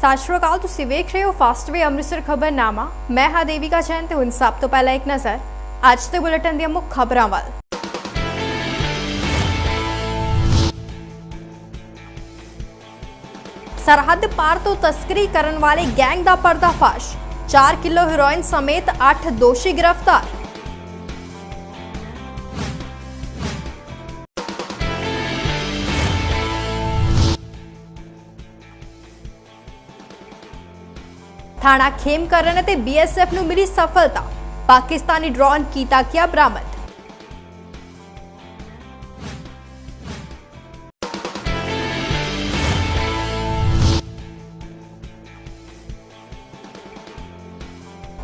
ਸਤਿ ਸ਼੍ਰੀ ਅਕਾਲ, ਤੁਸੀਂ ਵੇਖ ਰਹੇ ਹੋ ਫਾਸਟ ਵੇ ਅੰਮ੍ਰਿਤਸਰ ਖਬਰਨਾਮਾ ਮੈਂ ਹਾਂ ਦੇਵਿਕਾ ਜੈਨ ਤੇ ਹੁਣ ਸਭ ਤੋਂ ਪਹਿਲਾਂ ਇੱਕ ਨਜ਼ਰ ਅੱਜ ਦੇ ਬੁਲੇਟਿਨ ਦੀਆਂ ਮੁੱਖ ਖਬਰਾਂ ਵੱਲ। ਸਰਹੱਦ ਪਾਰ ਤੋਂ ਤਸਕਰੀ ਕਰਨ ਵਾਲੇ ਗੈਂਗ ਦਾ ਪਰਦਾਫਾਸ਼। 4 ਕਿਲੋ ਹੈਰੋਇਨ ਸਮੇਤ 8 ਦੋਸ਼ੀ ਗ੍ਰਿਫਤਾਰ। ਥਾਣਾ ਖੇਮਕਰਨ ਅਤੇ ਬੀਐਸਐਫ ਨੂੰ ਮਿਲੀ ਸਫਲਤਾ। ਪਾਕਿਸਤਾਨੀ ਡਰੋਨ ਕੀਤਾ ਗਿਆ ਬਰਾਮਦ।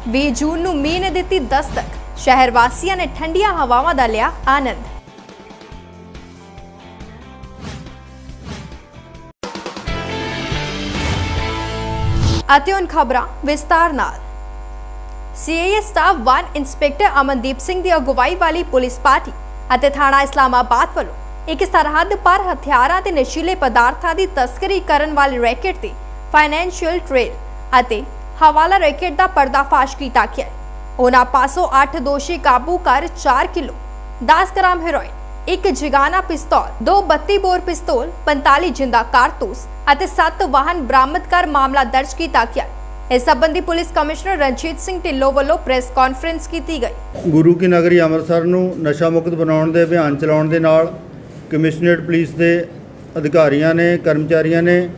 ਵੀਹ ਜੂਨ ਨੂੰ ਮੀਂਹ ਨੇ ਦਿੱਤੀ ਦਸਤਕ। ਸ਼ਹਿਰ ਵਾਸੀਆਂ ਨੇ ਠੰਡੀਆਂ ਹਵਾਵਾਂ ਦਾ ਲਿਆ ਆਨੰਦ। ਅਤੇ ਹੁਣ ਖਬਰਾਂ ਵਿਸਤਾਰ ਨਾਲ। CIA staff 1 inspector Amandeep Singh ਦੀ ਅਗਵਾਈ ਵਾਲੀ ਪੁਲਿਸ ਪਾਰਟੀ ਅਤੇ ਥਾਣਾ ਇਸਲਾਮਾਬਾਦ ਵੱਲੋਂ ਇੱਕ ਸਰਹੱਦ ਪਰ ਹਥਿਆਰਾਂ ਤੇ ਨਸ਼ੀਲੇ ਪਦਾਰਥਾਂ ਦੀ ਤਸਕਰੀ ਕਰਨ ਵਾਲੇ ਰੈਕੇਟ 'ਤੇ ਫਾਈਨੈਂਸ਼ੀਅਲ ਟ੍ਰੇਲ ਅਤੇ ਹਵਾਲਾ ਰੈਕੇਟ ਦਾ ਪਰਦਾਫਾਸ਼ ਕੀਤਾ ਗਿਆ। ਉਹਨਾਂ ਪਾਸੋਂ 8 ਦੋਸ਼ੀ ਕਾਬੂ ਕਰ 4 ਕਿਲੋ 10 ਗ੍ਰਾਮ ਹੈਰੋਇਨ ਇੱਕ ਜਿਗਾਨਾ ਪਿਸਤੌਲ, ਦੋ 32 ਬੋਰ ਪਿਸਤੌਲ 45 ਜਿੰਦਾ ਕਾਰਤੂਸ ਅਤੇ 7 ਵਾਹਨ ਬਰਾਮਦ ਕਰ ਮਾਮਲਾ ਦਰਜ ਕੀਤਾ ਗਿਆ। ਇਸ ਸੰਬੰਧੀ ਪੁਲਿਸ ਕਮਿਸ਼ਨਰ ਰਣਜੀਤ ਸਿੰਘ ਢਿੱਲੋਂ ਵੱਲੋਂ ਪ੍ਰੈਸ ਕਾਨਫਰੰਸ ਕੀਤੀ ਗਈ। ਗੁਰੂ ਕੀ ਨਗਰੀ ਅੰਮ੍ਰਿਤਸਰ ਨੂੰ ਨਸ਼ਾ ਮੁਕਤ ਬਣਾਉਣ ਦੇ, ਅਭਿਆਨ ਚਲਾਉਣ ਦੇ ਨਾਲ ਕਮਿਸ਼ਨਰੇਟ ਪੁਲਿਸ ਦੇ ਅਧਿਕਾਰੀਆਂ ਨੇ, ਕਰਮਚਾਰੀਆਂ ਨੇ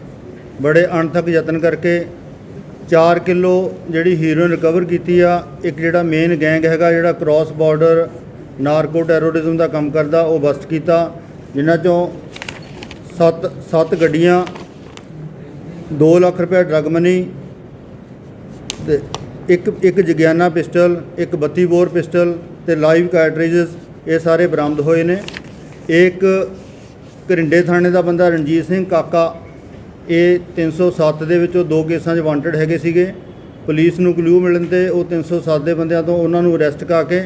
ਬੜੇ ਅਣਥੱਕ ਯਤਨ ਕਰਕੇ 4 ਕਿਲੋ ਜਿਹੜੀ ਹੀਰੋਇਨ ਰਿਕਵਰ ਕੀਤੀ ਆ। ਇੱਕ ਜਿਹੜਾ ਮੇਨ ਗੈਂਗ ਹੈਗਾ ਜਿਹੜਾ ਕ੍ਰਾਸ ਬਾਰਡਰ ਨਾਰਕੋ ਟੈਰੋਰਿਜ਼ਮ ਦਾ ਕੰਮ ਕਰਦਾ, ਉਹ ਬਸਟ ਕੀਤਾ। ਜਿਨ੍ਹਾਂ ਚੋਂ 7 7 ਗੱਡੀਆਂ 2 ਲੱਖ ਰੁਪਏ ਡਰਗ ਮਨੀ ਤੇ ਇੱਕ ਇੱਕ ਜਗਿਆਨਾ ਪਿਸਟਲ, ਇੱਕ 32 ਬੋਰ ਪਿਸਟਲ ਤੇ ਲਾਈਵ ਕਾਰਟ੍ਰਿਜਸ ਇਹ ਸਾਰੇ ਬਰਾਮਦ ਹੋਏ ਨੇ। ਇੱਕ ਘਰਿੰਡੇ ਥਾਣੇ ਦਾ ਬੰਦਾ ਰਣਜੀਤ ਸਿੰਘ ਕਾਕਾ, ਇਹ 307 ਦੇ ਵਿੱਚੋਂ ਦੋ ਕੇਸਾਂ 'ਚ ਵਾਂਟਡ ਹੈਗੇ ਸੀਗੇ। ਪੁਲਿਸ ਨੂੰ ਕਲੂ ਮਿਲਣ ਤੇ ਉਹ 307 ਦੇ ਬੰਦਿਆਂ ਤੋਂ ਉਹਨਾਂ ਨੂੰ ਅਰੈਸਟ ਕਰਾ ਕੇ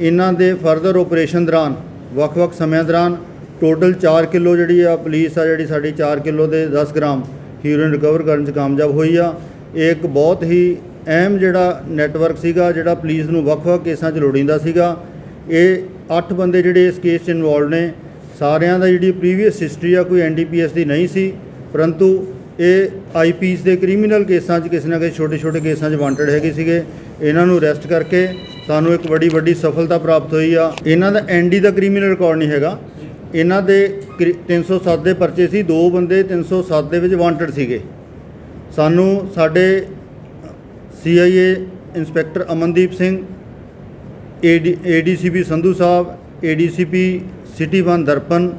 ਇਹਨਾਂ ਦੇ ਫਰਦਰ ਆਪਰੇਸ਼ਨ ਦੌਰਾਨ, ਵੱਖ-ਵੱਖ ਸਮਿਆਂ ਦੌਰਾਨ ਟੋਟਲ 4 ਕਿਲੋ ਜਿਹੜੀ ਆ ਪੁਲਿਸ ਆ, ਜਿਹੜੀ ਸਾਡੀ 4 ਕਿਲੋ ਦੇ 10 ਗ੍ਰਾਮ ਹੀਰੋਇਨ ਰਿਕਵਰ ਕਰਨ 'ਚ ਕਾਮਯਾਬ ਹੋਈ ਆ। ਇਹ ਇੱਕ ਬਹੁਤ ਹੀ ਅਹਿਮ ਜਿਹੜਾ ਨੈਟਵਰਕ ਸੀਗਾ, ਜਿਹੜਾ ਪੁਲਿਸ ਨੂੰ ਵੱਖ-ਵੱਖ ਕੇਸਾਂ 'ਚ ਲੋੜੀਂਦਾ ਸੀਗਾ। ਇਹ 8 ਬੰਦੇ ਜਿਹੜੇ ਇਸ ਕੇਸ 'ਚ ਇਨਵੋਲਡ ਨੇ, ਸਾਰਿਆਂ ਦਾ ਜਿਹੜੀ ਪ੍ਰੀਵੀਅਸ ਹਿਸਟਰੀ ਆ, ਕੋਈ ਐਨਡੀਪੀਐਸ ਦੀ ਨਹੀਂ ਸੀ, ਪਰੰਤੂ ਇਹ ਆਈਪੀਸ ਦੇ ਕ੍ਰਿਮੀਨਲ ਕੇਸਾਂ 'ਚ ਕਿਸੇ ਨਾ ਕਿਸੇ ਛੋਟੇ-ਛੋਟੇ ਕੇਸਾਂ 'ਚ ਵਾਂਟਡ ਹੈਗੇ ਸੀਗੇ। ਇਹਨਾਂ ਨੂੰ ਅਰੈਸਟ ਕਰਕੇ ਸਾਨੂੰ ਇੱਕ ਬੜੀ ਵੱਡੀ ਸਫਲਤਾ ਪ੍ਰਾਪਤ ਹੋਈ ਆ। ਇਹਨਾਂ ਦਾ ਐਨਡੀ ਦਾ ਕ੍ਰਿਮੀਨਲ ਰਿਕਾਰਡ ਨਹੀਂ ਹੈਗਾ। ਇਹਨਾਂ ਦੇ ਕ੍ਰਿ- 307 ਦੇ ਪਰਚੇ ਸੀ। ਦੋ ਬੰਦੇ 307 ਦੇ ਵਿੱਚ ਵਾਂਟਡ ਸੀਗੇ। ਸਾਨੂੰ ਸਾਡੇ CIA inspector Amandeep Singh, AD, ADCP Sandhu Sahib, ADCP city one Darpan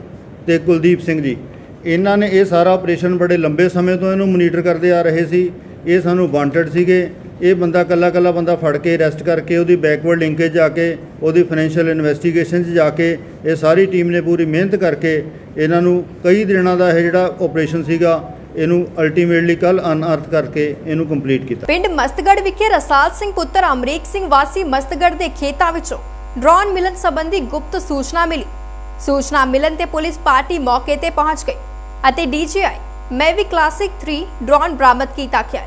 ਤੇ ਕੁਲਦੀਪ ਸਿੰਘ ਜੀ। ਇਹਨਾਂ ਨੇ ਇਹ ਸਾਰਾ ਆਪਰੇਸ਼ਨ ਬੜੇ ਲੰਬੇ ਸਮੇਂ ਤੋਂ ਇਹਨੂੰ ਮੋਨੀਟਰ ਕਰਦੇ ਆ ਰਹੇ ਸੀ। ਇਹ ਸਾਨੂੰ ਵਾਂਟਡ ਸੀਗੇ। ਇਹ ਬੰਦਾ ਕੱਲਾ ਕੱਲਾ ਬੰਦਾ ਫੜ ਕੇ ਅਰੈਸਟ ਕਰਕੇ ਉਹਦੀ ਬੈਕਵਰਡ ਲਿੰਕੇਜ ਜਾ ਕੇ, ਉਹਦੀ ਫਾਈਨੈਂਸ਼ੀਅਲ ਇਨਵੈਸਟੀਗੇਸ਼ਨ 'ਚ ਜਾ ਕੇ, ਇਹ ਸਾਰੀ ਟੀਮ ਨੇ ਪੂਰੀ ਮਿਹਨਤ ਕਰਕੇ ਇਹਨਾਂ ਨੂੰ ਕਈ ਦਿਨਾਂ ਦਾ ਇਹ ਜਿਹੜਾ ਆਪਰੇਸ਼ਨ ਸੀਗਾ, ਇਹਨੂੰ ਅਲਟੀਮੇਟਲੀ ਕੱਲ ਅਨਅਰਥ ਕਰਕੇ ਇਹਨੂੰ ਕੰਪਲੀਟ ਕੀਤਾ। ਪਿੰਡ ਮਸਤਗੜ ਵਿਖੇ ਰਸਾਲ ਸਿੰਘ ਪੁੱਤਰ ਅਮਰੀਕ ਸਿੰਘ ਵਾਸੀ ਮਸਤਗੜ ਦੇ ਖੇਤਾਂ ਵਿੱਚੋਂ ਡਰੋਨ ਮਿਲਣ ਸੰਬੰਧੀ ਗੁਪਤ ਸੂਚਨਾ ਮਿਲੀ। ਸੂਚਨਾ ਮਿਲਣ ਤੇ ਪੁਲਿਸ ਪਾਰਟੀ ਮੌਕੇ ਤੇ ਪਹੁੰਚ ਗਈ ਅਤੇ ਡੀਜੀਆਈ ਮੈਵੀ ਕਲਾਸਿਕ 3 ਡਰੋਨ ਬਰਾਮਦ ਕੀਤਾ ਗਿਆ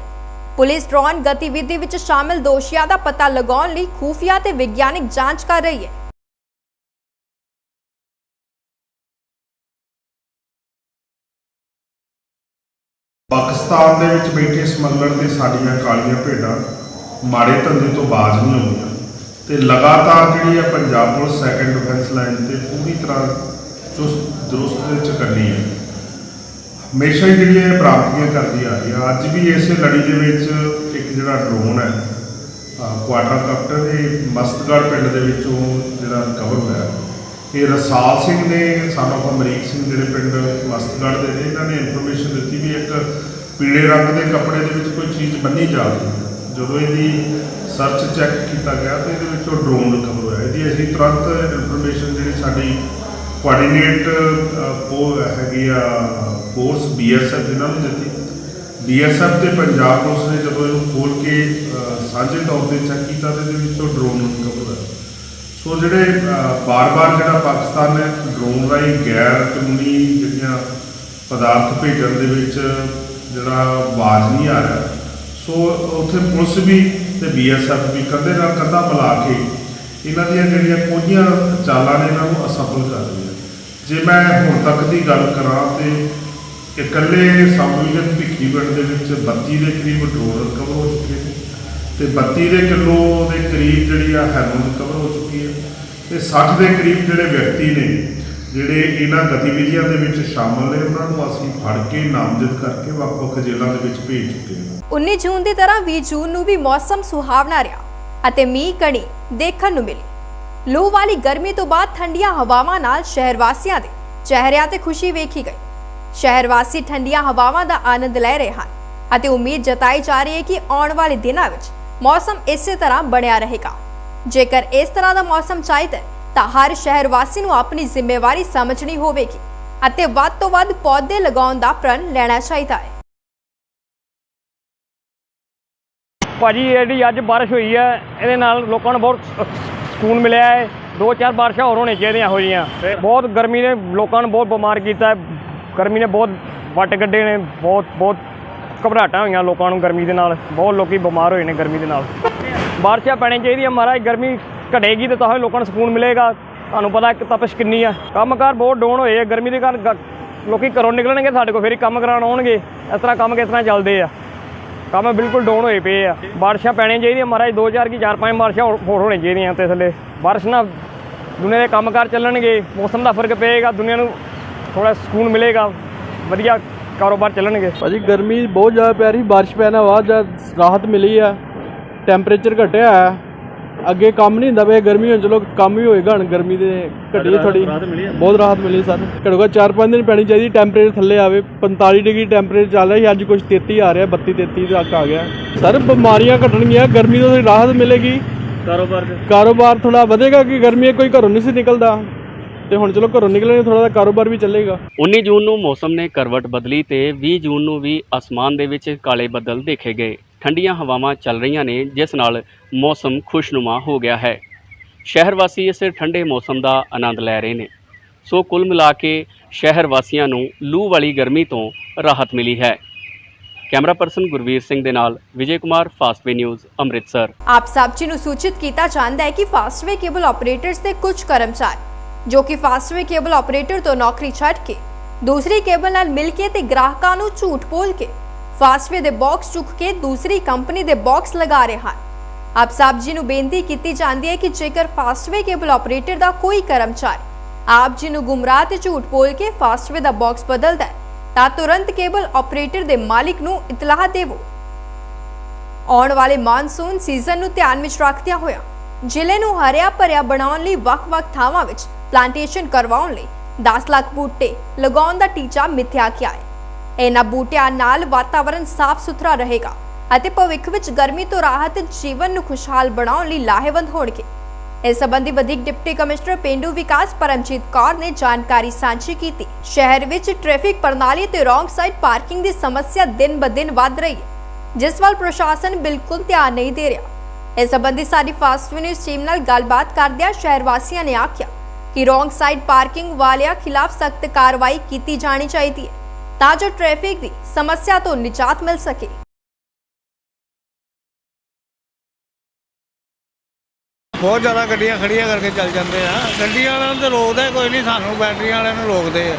ਪੁਲਿਸ ਡਰੋਨ ਗਤੀਵਿਧੀ ਵਿੱਚ ਸ਼ਾਮਲ ਦੋਸ਼ੀਆਂ ਦਾ ਪਤਾ ਲਗਾਉਣ ਲਈ ਖੂਫੀਆ ਤੇ ਵਿਗਿਆਨਿਕ ਜਾਂਚ ਕਰ ਰਹੀ ਹੈ। ਪਾਕਿਸਤਾਨ ਦੇ ਵਿੱਚ ਬੈਠੇ ਸਮਗਲਰ ਤੇ ਸਾਡੀਆਂ ਕਾਲੀਆਂ ਭੇਡਾਂ ਮਾੜੇ ਧੰਦੇ ਤੋਂ ਬਾਜ਼ ਨਹੀਂ ਆਉਂਦੀਆਂ ਤੇ ਲਗਾਤਾਰ ਜਿਹੜੀ ਹੈ Punjab police second defence line ਤੇ ਪੂਰੀ ਤਰ੍ਹਾਂ ਚੁਸਤ ਦਰੁਸਤ ਦੇ ਚ ਕਰਨੀ ਹੈ। ਹਮੇਸ਼ਾ ਹੀ ਜਿਹੜੀ ਇਹ ਪ੍ਰਾਪਤੀਆਂ ਕਰਦੀ ਆ ਰਹੀ ਆ। ਅੱਜ ਵੀ ਇਸੇ ਲੜੀ ਦੇ ਵਿੱਚ ਇੱਕ ਜਿਹੜਾ ਡਰੋਨ ਹੈ ਕੁਆਟਰ ਕਾਪਟਰ ਇਹ ਮਸਤਗੜ ਪਿੰਡ ਦੇ ਵਿੱਚੋਂ ਜਿਹੜਾ ਰਿਕਵਰ ਹੋਇਆ। ਇਹ ਰਸਾਲ ਸਿੰਘ ਨੇ ਸਾਨੂੰ ਅਮਰੀਕ ਸਿੰਘ ਜਿਹੜੇ ਪਿੰਡ ਮਸਤਗੜ ਦੇ ਨੇ, ਇਹਨਾਂ ਨੇ ਇਨਫੋਰਮੇਸ਼ਨ ਦਿੱਤੀ ਵੀ ਇੱਕ ਪੀਲੇ ਰੰਗ ਦੇ ਕੱਪੜੇ ਦੇ ਵਿੱਚ ਕੋਈ ਚੀਜ਼ ਬੰਨੀ ਜਾ ਰਹੀ ਹੈ। ਜਦੋਂ ਇਹਦੀ ਸਰਚ ਚੈੱਕ ਕੀਤਾ ਗਿਆ ਤਾਂ ਇਹਦੇ ਵਿੱਚੋਂ ਡਰੋਨ ਰਿਕਵਰ ਹੋਇਆ। ਇਹਦੀ ਅਸੀਂ ਤੁਰੰਤ ਇਨਫੋਰਮੇਸ਼ਨ ਜਿਹੜੀ ਸਾਡੀ ਕੋਆਰਡੀਨੇਟ ਉਹ ਹੈਗੀ ਆ ਫੋਰਸ ਬੀਐਸਐਫ ਇਹਨਾਂ ਨੂੰ ਦਿੱਤੀ। ਬੀਐਸਐਫ ਤੇ ਪੰਜਾਬ ਪੁਲਿਸ ਨੇ ਜਦੋਂ ਇਹਨੂੰ ਖੋਲ ਕੇ ਸਾਂਝੇ ਤੌਰ ਤੇ ਚੈੱਕ ਕੀਤਾ ਤੇ ਇਹਦੇ ਵਿੱਚੋਂ ਡਰੋਨ ਰਿਕਵਰ ਹੋਇਆ। ਸੋ ਜਿਹੜੇ ਅ, ਬਾਰ-ਬਾਰ ਜਿਹੜਾ ਪਾਕਿਸਤਾਨ ਨੇ ਡਰੋਨ ਰਾਹੀਂ ਗੈਰ ਕਾਨੂੰਨੀ ਜਿਹੜੀਆਂ ਪਦਾਰਥ ਭੇਜਣ ਦੇ ਵਿੱਚ ਜਿਹੜਾ ਆਵਾਜ਼ ਨਹੀਂ ਆ ਰਿਹਾ ਸੋ ਉੱਥੇ ਪੁਲਿਸ ਵੀ ਤੇ ਬੀਐਸਐਫ ਵੀ ਕੰਧੇ ਨਾਲ ਕੰਧਾ ਮਿਲਾ ਕੇ ਇਹਨਾਂ ਦੀਆਂ ਜਿਹੜੀਆਂ ਕੋਝੀਆਂ ਚਾਲਾਂ ਨੇ ਇਹਨਾਂ ਨੂੰ ਅਸਫਲ ਕਰ ਰਹੀਆਂ ਜੇ ਮੈਂ ਹੁਣ ਤੱਕ ਦੀ ਗੱਲ ਕਰਾਂ ਤੇ ਇਕੱਲੇ ਸਾਮੂਹਿਕ ਭਿੱਖੀ ਪਿੰਡ ਦੇ ਵਿੱਚ 32 ਦੇ ਕਰੀਬ ਡਰੋਨ ਰਿਕਵਰ ਹੋ ਚੁੱਕੇ ਨੇ ਤੇ 32 ਦੇ ਕਿਲੋ ਦੇ ਕਰੀਬ ਜਿਹੜੀ ਆ ਹੈਰੋਨ ਰਿਕਵਰ ਹੋ ਚੁੱਕੀ ਹੈ ਤੇ 60 ਦੇ ਕਰੀਬ ਜਿਹੜੇ ਵਿਅਕਤੀ ਨੇ, ਜਿਹੜੇ ਇਹਨਾਂ ਗਤੀਵਿਧੀਆਂ ਦੇ ਵਿੱਚ ਸ਼ਾਮਲ ਨੇ, ਉਹਨਾਂ ਨੂੰ ਅਸੀਂ ਫੜ ਕੇ ਨਾਮਜ਼ਦ ਕਰਕੇ ਵੱਖ-ਵੱਖ ਜੇਲ੍ਹਾਂ ਦੇ ਵਿੱਚ ਭੇਜ ਚੁੱਕੇ ਹਾਂ। 19 ਜੂਨ ਦੀ ਤਰ੍ਹਾਂ 20 ਜੂਨ ਨੂੰ ਵੀ ਮੌਸਮ ਸੁਹਾਵਣਾ ਰਿਹਾ ਅਤੇ ਮੀਂਹ ਕਣੀ ਦੇਖਣ ਨੂੰ ਮਿਲੀ। ਲੂ ਵਾਲੀ ਗਰਮੀ ਤੋਂ ਬਾਅਦ ਠੰਡੀਆਂ ਹਵਾਵਾਂ ਨਾਲ ਸ਼ਹਿਰ ਵਾਸੀਆਂ ਦੇ ਚਿਹਰਿਆਂ ਤੇ ਖੁਸ਼ੀ ਵੇਖੀ ਗਈ। ਸ਼ਹਿਰ ਵਾਸੀ ਠੰਡੀਆਂ ਹਵਾਵਾਂ ਦਾ ਆਨੰਦ ਲੈ ਰਹੇ ਹਨ ਅਤੇ ਉਮੀਦ ਜਤਾਈ ਜਾ ਰਹੀ ਹੈ ਕਿ ਆਉਣ ਵਾਲੇ ਦਿਨਾਂ ਵਿੱਚ ਮੌਸਮ ਇਸੇ ਤਰ੍ਹਾਂ ਬਣਿਆ ਰਹੇਗਾ। ਜੇਕਰ ਇਸ ਤਰ੍ਹਾਂ ਦਾ ਮੌਸਮ ਚਾਹੀਦਾ ਤਾਂ ਹਰ ਸ਼ਹਿਰ ਵਾਸੀ ਨੂੰ ਆਪਣੀ ਜ਼ਿੰਮੇਵਾਰੀ ਸਮਝਣੀ ਹੋਵੇਗੀ ਅਤੇ ਵੱਧ ਤੋਂ ਵੱਧ ਪੌਦੇ ਲਗਾਉਣ ਦਾ ਪ੍ਰਣ ਲੈਣਾ ਚਾਹੀਦਾ ਹੈ। ਭਾਜੀ ਜਿਹੜੀ ਅੱਜ ਬਾਰਿਸ਼ ਹੋਈ ਹੈ, ਇਹਦੇ ਨਾਲ ਲੋਕਾਂ ਨੂੰ ਬਹੁਤ ਸਕੂਨ ਮਿਲਿਆ ਹੈ। ਦੋ ਚਾਰ ਬਾਰਿਸ਼ਾਂ ਹੋਰ ਹੋਣੀਆਂ ਚਾਹੀਦੀਆਂ ਇਹੋ ਜਿਹੀਆਂ। ਬਹੁਤ ਗਰਮੀ ਨੇ, ਲੋਕਾਂ ਨੂੰ ਬਹੁਤ ਬਿਮਾਰ ਕੀਤਾ ਹੈ। ਗਰਮੀ ਨੇ ਬਹੁਤ ਵੱਟ ਗੱਡੇ ਨੇ, ਬਹੁਤ ਬਹੁਤ ਘਬਰਾਹਟਾਂ ਹੋਈਆਂ ਲੋਕਾਂ ਨੂੰ ਗਰਮੀ ਦੇ ਨਾਲ। ਬਹੁਤ ਲੋਕੀ ਬਿਮਾਰ ਹੋਏ ਨੇ ਗਰਮੀ ਦੇ ਨਾਲ। ਬਾਰਿਸ਼ਾਂ ਪੈਣੀ ਚਾਹੀਦੀਆਂ ਮਹਾਰਾਜ, ਗਰਮੀ ਘਟੇਗੀ ਤੇ ਤਾਂ ਹੀ ਲੋਕਾਂ ਨੂੰ ਸਕੂਨ ਮਿਲੇਗਾ। ਤੁਹਾਨੂੰ ਪਤਾ ਇੱਕ ਤਪਸ਼ ਕਿੰਨੀ ਆ। ਕੰਮਕਾਰ ਬਹੁਤ ਡਾਊਨ ਹੋਏ ਆ। ਗਰਮੀ ਦੇ ਕਾਰਨ ਗ- ਲੋਕੀ ਘਰੋਂ ਨਿਕਲਣਗੇ, ਸਾਡੇ ਕੋਲ ਫਿਰ ਕੰਮ ਕਰਾਉਣ ਆਉਣਗੇ। ਇਸ ਤਰ੍ਹਾਂ ਕੰਮ ਕਿਸ ਤਰ੍ਹਾਂ ਚੱਲਦੇ ਆ। ਕੰਮ ਬਿਲਕੁਲ ਡਾਊਨ ਹੋਏ ਪਏ ਆ। ਬਾਰਿਸ਼ਾਂ ਪੈਣੀਆਂ ਚਾਹੀਦੀਆਂ, ਮਹਾਰਾਜ 2000 ਕੀ 4-5 ਬਾਰਿਸ਼ਾਂ ਹੋਰ ਹੋਣੀਆਂ ਚਾਹੀਦੀਆਂ ਤੇ ਥੱਲੇ। ਬਾਰਿਸ਼ ਨਾਲ ਦੁਨੀਆ ਦੇ ਕੰਮਕਾਰ ਚੱਲਣਗੇ, ਮੌਸਮ ਦਾ ਫ਼ਰਕ ਪਏਗਾ, ਦੁਨੀਆ ਨੂੰ ਥੋੜਾ ਸਕੂਨ ਮਿਲੇਗਾ, ਵਧੀਆ ਕਾਰੋਬਾਰ ਚੱਲਣਗੇ। ਭਾਜੀ, ਗਰਮੀ ਬਹੁਤ ਜ਼ਿਆਦਾ ਪੈ ਰਹੀ, ਬਾਰਿਸ਼ ਪੈਣਾ ਬਾਅਦ ਜਦ ਰਾਹਤ ਮਿਲੀ ਆ। ਟੈਂਪਰੇਚਰ ਘਟਿਆ ਆ। ਅੱਗੇ ਕੰਮ ਨਹੀਂ ਹੁੰਦਾ ਪਿਆ ਗਰਮੀ ਹੁਣ ਚਲੋ ਕੰਮ ਵੀ ਹੋਏਗਾ ਹੁਣ ਗਰਮੀ ਦੇ ਘਟੀ ਥੋੜੀ ਬਹੁਤ ਰਾਹਤ ਮਿਲੀ ਸਰ। ਘੱਟ 4-5 ਦਿਨ ਪੈਣੀ ਚਾਹੀਦੀ ਟੈਂਪਰੇਚਰ ਥੱਲੇ ਆਵੇ 45 ਡਿਗਰੀ ਟੈਂਪਰੇਚਰ ਚੱਲ ਰਿਹਾ ਸੀ ਅੱਜ ਕੁਝ 33 ਆ ਰਿਹਾ 32 33 ਤੱਕ ਆ ਗਿਆ। ਸਰ ਬਿਮਾਰੀਆਂ ਘਟਣਗੀਆਂ ਗਰਮੀ ਤੋਂ ਰਾਹਤ ਮਿਲੇਗੀ। ਕਾਰੋਬਾਰ ਕਾਰੋਬਾਰ ਥੋੜਾ ਵਧੇਗਾ ਕਿ ਗਰਮੀ ਕੋਈ ਘਰੋਂ ਨਹੀਂ ਸੀ ਨਿਕਲਦਾ। ਤੇ ਹੁਣ ਚਲੋ ਘਰੋਂ ਨਿਕਲਣੇ ਥੋੜਾ ਦਾ ਕਾਰੋਬਾਰ ਵੀ ਚੱਲੇਗਾ। 19 ਜੂਨ ਨੂੰ ਮੌਸਮ ਨੇ ਕਰਵਟ ਬਦਲੀ ਤੇ 20 ਜੂਨ ਨੂੰ ਵੀ ਅਸਮਾਨ ਦੇ ਵਿੱਚ ਕਾਲੇ ਬੱਦਲ ਦੇਖੇ ਗਏ। ਠੰਡੀਆਂ ਹਵਾਵਾਂ ਚੱਲ ਰਹੀਆਂ ਨੇ, ਜਿਸ ਨਾਲ ਮੌਸਮ ਖੁਸ਼ਨੁਮਾ ਹੋ ਗਿਆ ਹੈ। ਸ਼ਹਿਰ ਵਾਸੀ ਇਸ ਠੰਡੇ ਮੌਸਮ ਦਾ ਆਨੰਦ ਲੈ ਰਹੇ ਨੇ। ਸੋ ਕੁੱਲ ਮਿਲਾ ਕੇ ਸ਼ਹਿਰ ਵਾਸੀਆਂ ਨੂੰ ਲੂ ਵਾਲੀ ਗਰਮੀ ਤੋਂ ਰਾਹਤ ਮਿਲੀ ਹੈ। ਕੈਮਰਾ ਪਰਸਨ ਗੁਰਵੀਰ ਸਿੰਘ ਦੇ ਨਾਲ ਵਿਜੇ ਕੁਮਾਰ ਫਾਸਟਵੇ ਨਿਊਜ਼ ਅੰਮ੍ਰਿਤਸਰ। ਆਪ ਸਭ ਜੀ ਨੂੰ ਸੂਚਿਤ ਕੀਤਾ ਜਾਂਦਾ ਹੈ ਕਿ ਫਾਸਟਵੇ ਕੇਬਲ ਆਪਰੇਟਰਸ ਦੇ ਕੁਝ ਕਰਮਚਾਰੀ, ਜੋ ਕਿ ਫਾਸਟਵੇ ਕੇਬਲ ਆਪਰੇਟਰ ਤੋਂ ਨੌਕਰੀ ਛੱਡ ਕੇ ਦੂਸਰੀ ਕੇਬਲ ਨਾਲ ਮਿਲ ਕੇ ਤੇ ਗ੍ਰਾਹਕਾਂ ਨੂੰ ਝੂਠ ਬੋਲ ਕੇ ਫਾਸਟਵੇ ਦੇ ਬਾਕਸ ਚੁੱਕ ਕੇ ਦੂਸਰੀ ਕੰਪਨੀ ਦੇ ਬਾਕਸ ਲਗਾ ਰਹੇ ਹਨ। ਆਪ ਸਾਹਿਬ ਜੀ ਨੂੰ ਬੇਨਤੀ ਕੀਤੀ ਜਾਂਦੀ ਹੈ ਕਿ ਜੇਕਰ ਫਾਸਟਵੇ ਕੇਬਲ ਆਪਰੇਟਰ ਦਾ ਕੋਈ ਕਰਮਚਾਰੀ ਆਪ ਜੀ ਨੂੰ ਗੁੰਮਰਾਹ ਤੇ ਝੂਠ ਬੋਲ ਕੇ ਫਾਸਟਵੇ ਦਾ ਬਾਕਸ ਬਦਲਦਾ ਹੈ, ਤਾਂ ਤੁਰੰਤ ਕੇਬਲ ਆਪਰੇਟਰ ਦੇ ਮਾਲਿਕ ਨੂੰ ਇਤਲਾਹ ਦੇਵੋ। ਆਉਣ ਵਾਲੇ ਮਾਨਸੂਨ ਸੀਜ਼ਨ ਨੂੰ ਧਿਆਨ ਵਿੱਚ ਰੱਖਦਿਆਂ ਹੋਇਆ ਜ਼ਿਲ੍ਹੇ ਨੂੰ ਹਰਿਆ ਭਰਿਆ ਬਣਾਉਣ ਲਈ ਵੱਖ-ਵੱਖ ਥਾਵਾਂ ਵਿੱਚ ਪਲਾਂਟੇਸ਼ਨ ਕਰਵਾਉਣ ਲਈ 10 ਲੱਖ ਬੂਟੇ ਲਗਾਉਣ ਦਾ ਟੀਚਾ ਮਿੱਥਿਆ ਗਿਆ ਹੈ। ਇਹਨਾਂ ਬੂਟਿਆਂ ਨਾਲ ਵਾਤਾਵਰਣ ਸਾਫ਼ ਸੁਥਰਾ ਰਹੇਗਾ ਅਤੇ ਭਵਿੱਖ ਵਿੱਚ ਗਰਮੀ ਤੋਂ ਰਾਹਤ ਜੀਵਨ ਨੂੰ ਖੁਸ਼ਹਾਲ ਬਣਾਉਣ ਲਈ ਲਾਹੇਵੰਦ ਹੋਣਗੇ। ਇਸ ਸੰਬੰਧੀ ਵਧੇਕ ਡਿਪਟੀ ਕਮਿਸ਼ਨਰ ਪਿੰਡੂ ਵਿਕਾਸ ਪਰਮਜੀਤ ਕੌਰ ਨੇ ਜਾਣਕਾਰੀ ਸਾਂਝੀ ਕੀਤੀ। ਸ਼ਹਿਰ ਵਿੱਚ ਟ੍ਰੈਫਿਕ ਪ੍ਰਣਾਲੀ ਤੇ ਰੋਂਗ ਸਾਈਡ ਪਾਰਕਿੰਗ ਦੀ ਸਮੱਸਿਆ ਦਿਨ-ਬ-ਦਿਨ ਵੱਧ ਰਹੀ ਹੈ, ਜਿਸ ਵੱਲ ਪ੍ਰਸ਼ਾਸਨ ਬਿਲਕੁਲ ਧਿਆਨ ਨਹੀਂ ਦੇ ਰਿਹਾ। ਇਸ ਸੰਬੰਧੀ ਸਾਡੀ ਫਾਸਟ ਨਿਊਜ਼ ਟੀਮ ਨਾਲ ਗੱਲਬਾਤ ਕਰਦਿਆਂ ਸ਼ਹਿਰ ਵਾਸੀਆਂ ਨੇ ਆਖਿਆ ਕਿ ਰੋਂਗ ਸਾਈਡ ਪਾਰਕਿੰਗ ਵਾਲਿਆਂ ਖਿਲਾਫ ਸਖਤ ਕਾਰਵਾਈ ਕੀਤੀ ਜਾਣੀ ਚਾਹੀਦੀ ਹੈ। ਤਾਂ ਜੋ ਟ੍ਰੈਫਿਕ ਦੀ ਸਮੱਸਿਆ ਤੋਂ ਨਿਜਾਤ ਮਿਲ ਸਕੇ। ਬਹੁਤ ਜ਼ਿਆਦਾ ਗੱਡੀਆਂ ਖੜੀਆਂ ਕਰਕੇ ਚੱਲ ਜਾਂਦੇ ਆ। ਗੱਡੀਆਂ ਵਾਲਿਆਂ ਨੂੰ ਤਾਂ ਰੋਕਦਾ ਕੋਈ ਨਹੀਂ, ਸਾਨੂੰ ਬੈਟਰੀਆਂ ਵਾਲਿਆਂ ਨੂੰ ਰੋਕਦੇ ਆ।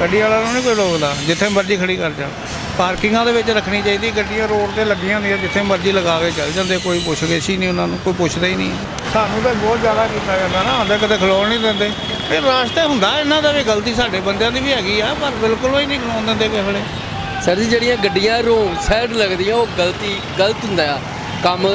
ਗੱਡੀ ਵਾਲਿਆਂ ਨੂੰ ਨਹੀਂ ਕੋਈ ਰੋਕਦਾ, ਜਿੱਥੇ ਮਰਜ਼ੀ ਖੜੀ ਕਰ ਜਾਣ। ਪਾਰਕਿੰਗਾਂ ਦੇ ਵਿੱਚ ਰੱਖਣੀ ਚਾਹੀਦੀ ਗੱਡੀਆਂ ਰੋਡ ਤੇ ਲੱਗੀਆਂ ਹੁੰਦੀਆਂ ਜਿੱਥੇ ਮਰਜ਼ੀ ਲਗਾ ਕੇ ਚੱਲ ਜਾਂਦੇ ਕੋਈ ਪੁੱਛਗਿੱਛ ਹੀ ਨਹੀਂ ਉਹਨਾਂ ਨੂੰ ਕੋਈ ਪੁੱਛਦਾ ਹੀ ਨਹੀਂ। ਸਾਨੂੰ ਤਾਂ ਬਹੁਤ ਜ਼ਿਆਦਾ ਕੀਤਾ ਜਾਂਦਾ ਨਾ ਆਂਦੇ ਕਦੇ ਖਲੋਣ ਨਹੀਂ ਦਿੰਦੇ। ਇਹ ਰਾਸਤੇ ਹੁੰਦਾ ਇਹਨਾਂ ਦਾ ਵੀ ਗਲਤੀ ਸਾਡੇ ਬੰਦਿਆਂ ਦੀ ਵੀ ਹੈਗੀ ਆ ਪਰ ਬਿਲਕੁਲ ਹੀ ਨਹੀਂ ਖਲੋਣ ਦਿੰਦੇ ਕਿਸੇ ਵੇਲੇ। ਸਰ ਜੀ ਜਿਹੜੀਆਂ ਗੱਡੀਆਂ ਰੋਂਗ ਸਾਈਡ ਲੱਗਦੀਆਂ ਉਹ ਗਲਤੀ ਗਲਤ ਹੁੰਦਾ ਆ। ਕੰਮ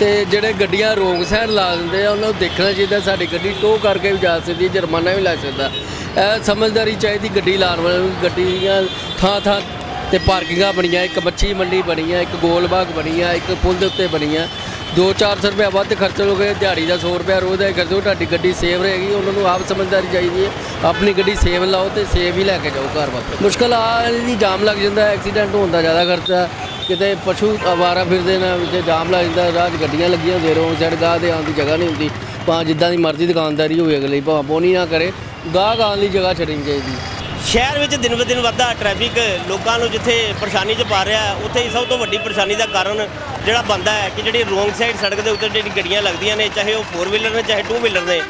ਤੇ ਜਿਹੜੇ ਗੱਡੀਆਂ ਰੋਂਗ ਸਾਈਡ ਲਾ ਦਿੰਦੇ ਆ ਉਹਨਾਂ ਨੂੰ ਦੇਖਣਾ ਚਾਹੀਦਾ ਸਾਡੀ ਗੱਡੀ ਟੋ ਕਰਕੇ ਵੀ ਜਾ ਸਕਦੀ ਹੈ ਜੁਰਮਾਨਾ ਵੀ ਲੱਗ ਸਕਦਾ। ਇਹ ਸਮਝਦਾਰੀ ਚਾਹੀਦੀ ਗੱਡੀ ਲਾਉਣ ਵਾਲਿਆਂ ਨੂੰ ਗੱਡੀਆਂ ਥਾਂ ਥਾਂ ਤੇ ਪਾਰਕਿੰਗਾਂ ਬਣੀਆਂ, ਇੱਕ ਮੱਛੀ ਮੰਡੀ ਬਣੀ ਆ ਇੱਕ ਗੋਲ ਬਾਗ ਬਣੀ ਆ ਇੱਕ ਪੁਲ ਦੇ ਉੱਤੇ ਬਣੀ ਆ 2-400 ਰੁਪਏ ਵੱਧ ਖਰਚ ਲੋਗੇ ਦਿਹਾੜੀ ਦਾ 100 ਰੁਪਏ ਰੋਜ਼ ਦਾ ਖਰਚੋ ਤੁਹਾਡੀ ਗੱਡੀ ਸੇਵ ਰਹੇਗੀ, ਉਹਨਾਂ ਨੂੰ ਆਪ ਸਮਝਦਾਰੀ ਚਾਹੀਦੀ ਹੈ। ਆਪਣੀ ਗੱਡੀ ਸੇਵ ਲਾਓ ਤੇ ਸੇਵ ਹੀ ਲੈ ਕੇ ਜਾਓ ਘਰ ਵਾਪਸ। ਮੁਸ਼ਕਲ ਆ, ਇਹਦੀ ਜਾਮ ਲੱਗ ਜਾਂਦਾ, ਐਕਸੀਡੈਂਟ ਹੋਣ ਦਾ ਜ਼ਿਆਦਾ ਖਰਚਾ ਕਿਤੇ ਪਸ਼ੂ ਆਵਾਰਾ ਫਿਰਦੇ ਨੇ ਵਿੱਚ ਜਾਮ ਲੱਗ ਜਾਂਦਾ, ਰਾਹ 'ਚ ਗੱਡੀਆਂ ਲੱਗੀਆਂ ਹੁੰਦੀਆਂ, ਰੋਂਗ ਸਾਈਡ ਗਾਹ ਦੇ ਆਉਣ ਦੀ ਜਗ੍ਹਾ ਨਹੀਂ ਹੁੰਦੀ। ਭਾਵੇਂ ਜਿੱਦਾਂ ਦੀ ਮਰਜ਼ੀ ਦੁਕਾਨਦਾਰੀ ਹੋਵੇ ਅਗਲੀ ਭਾਵੇਂ ਬੋਨੀ ਨਾ ਕਰੇ, ਗਾਹ ਆਉਣ ਲਈ ਜਗ੍ਹਾ ਛੱਡਣੀ ਚਾਹੀਦੀ। ਸ਼ਹਿਰ ਵਿੱਚ ਦਿਨ ਬ ਦਿਨ ਵੱਧਦਾ ਟ੍ਰੈਫਿਕ ਲੋਕਾਂ ਨੂੰ ਜਿੱਥੇ ਪਰੇਸ਼ਾਨੀ 'ਚ ਪਾ ਰਿਹਾ, ਉੱਥੇ ਹੀ ਸਭ ਤੋਂ ਵੱਡੀ ਪਰੇਸ਼ਾਨੀ ਦਾ ਕਾਰਨ ਜਿਹੜਾ ਬਣਦਾ ਹੈ ਕਿ ਜਿਹੜੀ ਰੋਂਗ ਸਾਈਡ ਸੜਕ ਦੇ ਉੱਤੇ ਜਿਹੜੀ ਗੱਡੀਆਂ ਲੱਗਦੀਆਂ ਨੇ, ਚਾਹੇ ਉਹ 4 ਵੀਲਰ ਨੇ, ਚਾਹੇ 2 ਵੀਲਰ ਨੇ,